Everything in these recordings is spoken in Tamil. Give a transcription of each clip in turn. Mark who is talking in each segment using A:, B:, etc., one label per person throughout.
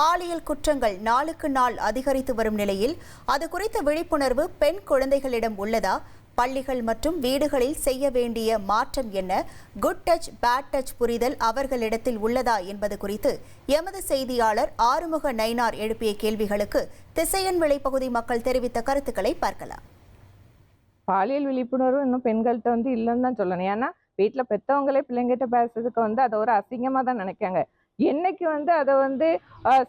A: பாலியல் குற்றங்கள் நாளுக்கு நாள் அதிகரித்து வரும் நிலையில் அது குறித்த விழிப்புணர்வு பெண் குழந்தைகளிடம் உள்ளதா? பள்ளிகள் மற்றும் வீடுகளில் செய்ய வேண்டிய மாற்றம் என்ன? குட் டச் பேட் டச் புரிதல் அவர்களிடத்தில் உள்ளதா என்பது குறித்து எமது செய்தியாளர் ஆறுமுக நயினார் எழுப்பிய கேள்விகளுக்கு திசையன் விளைப்பகுதி மக்கள் தெரிவித்த கருத்துக்களை பார்க்கலாம்.
B: பாலியல் விழிப்புணர்வு இன்னும் பெண்கள்கிட்ட வந்து இல்லைன்னு தான் சொல்லணும். ஏன்னா வீட்டில் பெற்றவங்களே பிள்ளைங்கிட்ட பேசுறதுக்கு வந்து அதை ஒரு அசிங்கமாக தான் நினைக்காங்க. என்னைக்கு வந்து அதை வந்து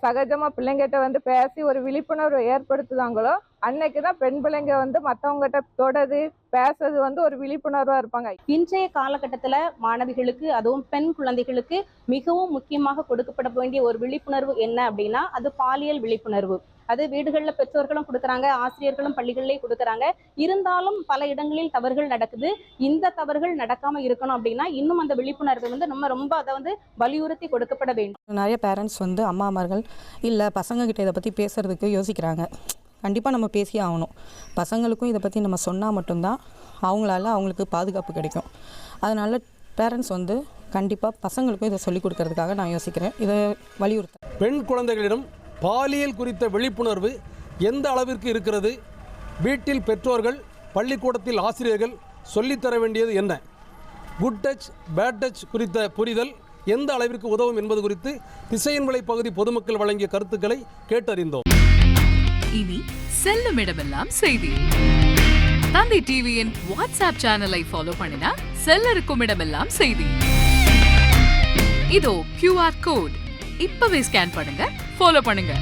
B: சகஜமாக பிள்ளைங்கிட்ட வந்து பேசி ஒரு விழிப்புணர்வு ஏற்படுத்துதாங்களோ அன்னைக்கு தான் பெண் பிள்ளைங்க வந்து மற்றவங்ககிட்ட தொடது பேசுறது வந்து ஒரு விழிப்புணர்வாக இருப்பாங்க.
C: இன்றைய காலகட்டத்தில் மாணவிகளுக்கு அதுவும் பெண் குழந்தைகளுக்கு மிகவும் முக்கியமாக கொடுக்கப்பட வேண்டிய ஒரு விழிப்புணர்வு என்ன அப்படின்னா அது பாலியல் விழிப்புணர்வு. அது வீடுகளில் பெற்றோர்களும் கொடுக்குறாங்க ஆசிரியர்களும் பள்ளிகளிலே கொடுக்குறாங்க. இருந்தாலும் பல இடங்களில் தவறுகள் நடக்குது. இந்த தவறுகள் நடக்காம இருக்கணும் அப்படின்னா இன்னும் அந்த விழிப்புணர்வை வந்து நம்ம ரொம்ப அதை வந்து வலியுறுத்தி கொடுக்கப்பட வேண்டும்.
D: நிறைய பேரண்ட்ஸ் வந்து அம்மாமார்கள் இல்லை பசங்கக்கிட்ட இதை பற்றி பேசுகிறதுக்கு யோசிக்கிறாங்க. கண்டிப்பாக நம்ம பேசியே ஆகணும். பசங்களுக்கும் இதை பற்றி நம்ம சொன்னால் மட்டும்தான் அவங்களால அவங்களுக்கு பாதுகாப்பு கிடைக்கும். அதனால் பேரண்ட்ஸ் வந்து கண்டிப்பாக பசங்களுக்கும் இதை சொல்லிக் கொடுக்கறதுக்காக நான் யோசிக்கிறேன். இதை வலியுறுத்த
E: பெண் குழந்தைகளிடம் பாலியல் குறித்த விழிப்புணர்வு எந்த அளவிற்கு இருக்கிறது? வீட்டில் பெற்றோர்கள் பள்ளிக்கூடத்தில் ஆசிரியர்கள் சொல்லித்தர வேண்டியது என்ன? குட் டச் பேட் டச் குறித்த புரிதல் எந்த அளவிற்கு உதவும் என்பது குறித்து திசையன்விளை பகுதி பொதுமக்கள் வழங்கிய கருத்துக்களை கேட்டறிந்தோம்.
F: இனி செல்லும் இடமெல்லாம் செய்தி. தந்தி டிவியின் வாட்ஸ்அப் சேனலை ஃபாலோ பண்ணினா செல்ல இருக்கும் இடமெல்லாம் செய்தி. இதோ கியூஆர் கோட் இப்பவே ஸ்கேன் பண்ணுங்க. ஃபாலோ பண்ணுங்க.